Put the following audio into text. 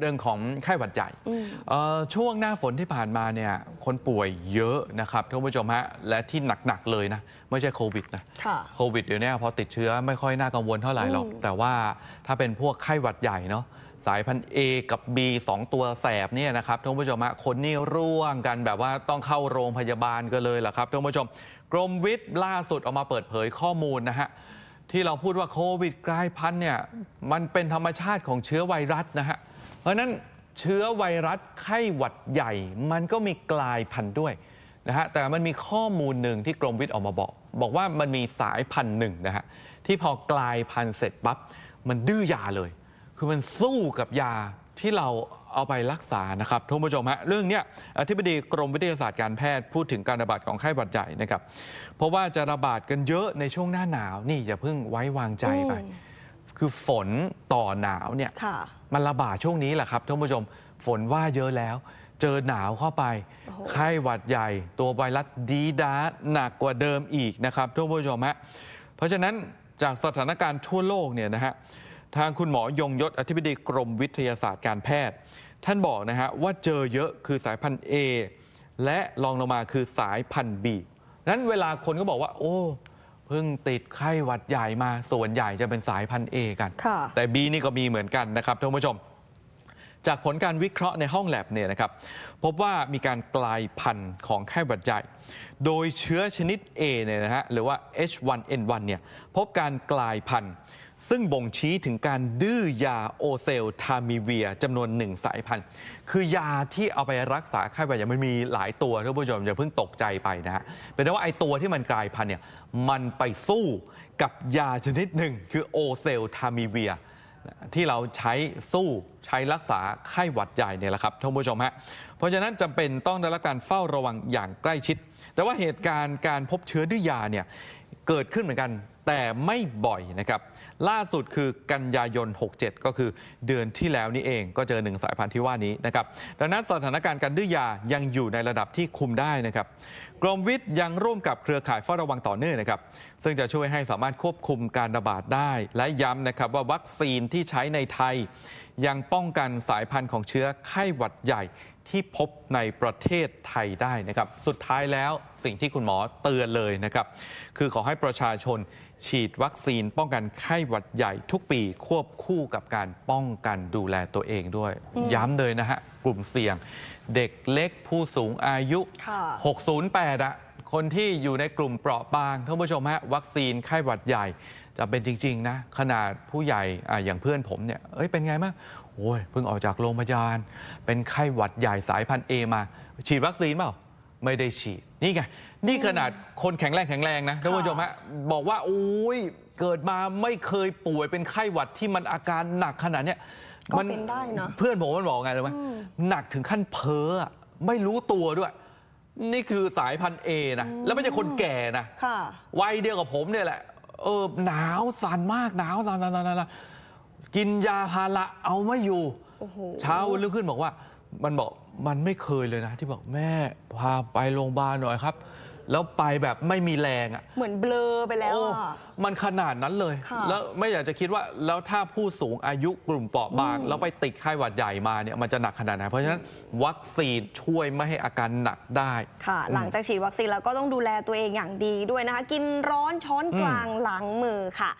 เรื่องของไข้หวัดใหญ่เอ่อช่วงหน้าฝนที่ผ่านมาเนี่ยคนป่วยเยอะนะครับท่านผู้ชมฮะและที่หนัก ๆ เลยนะ ไม่ใช่โควิดนะค่ะโควิดเดี๋ยวนี้พอติดเชื้อไม่ค่อยน่ากังวลเท่าไหร่หรอก แต่ว่าถ้าเป็นพวกไข้หวัดใหญ่เนาะสายพันธุ์ A กับ B 2 ตัวแสบเนี่ยนะครับท่านผู้ชมฮะคนนี่ร่วงกันแบบว่าต้องเข้าโรงพยาบาลกันเลยเหรอครับท่านผู้ชม กรมวิทย์ล่าสุดออกมาเปิดเผยข้อมูลนะฮะ ที่เราพูดว่าโควิดกลายพันธุ์เนี่ยมันเป็นธรรมชาติของเชื้อไวรัสนะฮะ เพราะนั้นเชื้อไวรัสไข้หวัดใหญ่ มันก็มีกลายพันธุ์ด้วยนะฮะแต่มันมีข้อมูลหนึ่งที่กรมวิทย์ออกมาบอก บอกว่ามันมีสายพันธุ์หนึ่งนะฮะที่พอกลายพันธุ์เสร็จปั๊บมันดื้อยาเลย คือมันสู้กับยาที่เรา เอาไปรักษานะครับท่านผู้ชมฮะเรื่องเนี้ยอธิบดีกรมวิทยาศาสตร์การแพทย์พูดถึงการระบาดของไข้หวัดใหญ่นะครับ เพราะว่าจะระบาดกันเยอะในช่วงหน้าหนาวนี่อย่าเพิ่งไว้วางใจไปอืมคือฝนต่อหนาวเนี่ยค่ะมันระบาดช่วงนี้แหละครับท่านผู้ชมฝนว่าเยอะแล้ว เจอหนาวเข้าไปโอ้โหไข้หวัดใหญ่ ตัวไวรัสดีดาหนักกว่าเดิมอีกนะครับท่านผู้ชมฮะเพราะฉะนั้นจากสถานการณ์ทั่วโลกเนี่ยนะฮะ ทางคุณหมอยงยศอธิบดีกรมวิทยาศาสตร์การแพทย์ ท่านบอกนะฮะว่าเจอเยอะคือสายพันธุ์ A และรองลงมาคือสายพันธุ์ B นั้นเวลาคนก็บอกว่า โอ้เพิ่งติดไข้หวัดใหญ่มาส่วนใหญ่จะเป็นสายพันธุ์ A กันค่ะแต่ B นี่ก็มีเหมือนกันนะครับท่านผู้ชม จากผลการวิเคราะห์ในห้องแลบเนี่ยนะครับ พบว่ามีการกลายพันธุ์ของไข้หวัดใหญ่ โดยเชื้อชนิด A เนี่ยนะฮะหรือว่า H1N1 เนี่ยพบการกลายพันธุ์ ซึ่งบ่งชี้ถึงการดื้อยาโอเซลทามิเวียจำนวนหนึ่งสายพันธุ์ คือยาที่เอาไปรักษาไข้หวัดใหญ่มันมีหลายตัวท่านผู้ชมอย่าเพิ่งตกใจไปนะฮะเป็นว่าไอ้ตัวที่มันกลายพันธุ์เนี่ยมันไปสู้กับยาชนิดหนึ่ง คือโอเซลทามิเวียที่เราใช้สู้ใช้รักษาไข้หวัดใหญ่เนี่ยแหละครับท่านผู้ชมฮะเพราะฉะนั้นจำเป็นต้องได้รับการเฝ้าระวังอย่างใกล้ชิด แต่ว่าเหตุการณ์การพบเชื้อดื้อยาเนี่ยเกิดขึ้นเหมือนกันแต่ไม่บ่อยนะครับ ล่าสุดคือกันยายน 67 ก็คือเดือนที่แล้วนี่เองก็เจอหนึ่งสายพันธุ์ที่ว่านี้นะครับ ดังนั้นสถานการณ์การดื้อยายังอยู่ในระดับที่คุมได้นะครับ กรมวิทย์ยังร่วมกับเครือข่ายเฝ้าระวังต่อเนื่องนะครับ ซึ่งจะช่วยให้สามารถควบคุมการระบาดได้ และย้ำนะครับว่าวัคซีนที่ใช้ในไทย ยังป้องกันสายพันธุ์ของเชื้อไข้หวัดใหญ่ ที่พบในประเทศไทยได้นะครับ สุดท้ายแล้วสิ่งที่คุณหมอเตือนเลยนะครับ คือขอให้ประชาชนฉีดวัคซีนป้องกันไข้หวัดใหญ่ทุกปีควบคู่กับการป้องกันดูแลตัวเองด้วย ย้ำเลยนะฮะ กลุ่มเสี่ยง เด็กเล็กผู้สูงอายุค่ะ608อะคนที่อยู่ในกลุ่มเปราะบางท่านผู้ชมฮะวัคซีนไข้หวัดใหญ่ จะเป็นจริง ๆ นะ ขนาดผู้ใหญ่อะอย่างเพื่อนผมเนี่ยเอ้ยเป็นไงบ้างโอ้ยเพิ่งออกจากโรงพยาบาลเป็นไข้หวัดใหญ่สายพันธุ์เอมา ฉีดวัคซีนเปล่าไม่ได้ฉีด นี่ไง นี่ขนาดคนแข็งแรงแข็งแรงนะท่านผู้ชมฮะบอกว่าโอ้ยเกิดมาไม่เคยป่วยเป็นไข้หวัดที่มันอาการหนักขนาดเนี้ยก็เป็นได้นะเพื่อนผมมันบอกไงรู้ไหมหนักถึงขั้นเพ้ออะไม่รู้ตัวด้วย นี่คือสายพันธุ์เอนะ แล้วไม่ใช่คนแก่นะ ค่ะ วัยเดียวกับผมเนี่ยแหละ เออหนาวสั่นมากหนาวสั่นสั่นสั่นสั่นกินยาพาราเอาไม่อยู่โอ้โหเช้าวันรุ่งขึ้นบอกว่า มันบอกมันไม่เคยเลยนะ ที่บอกแม่พาไปโรงพยาบาลหน่อยครับ แล้วไปแบบไม่มีแรงอะเหมือนเบลอไปแล้วโอ้อะมันขนาดนั้นเลย ค่ะ แล้วไม่อยากจะคิดว่าแล้วถ้าผู้สูงอายุกลุ่มเปราะบาง แล้วไปติดไข้หวัดใหญ่มาเนี่ยมันจะหนักขนาดไหนเพราะฉะนั้นวัคซีนช่วยไม่ให้อาการหนักได้ ค่ะ หลังจากฉีดวัคซีนแล้วก็ต้องดูแลตัวเองอย่างดีด้วยนะคะ กินร้อนช้อนกลางล้างมือค่ะ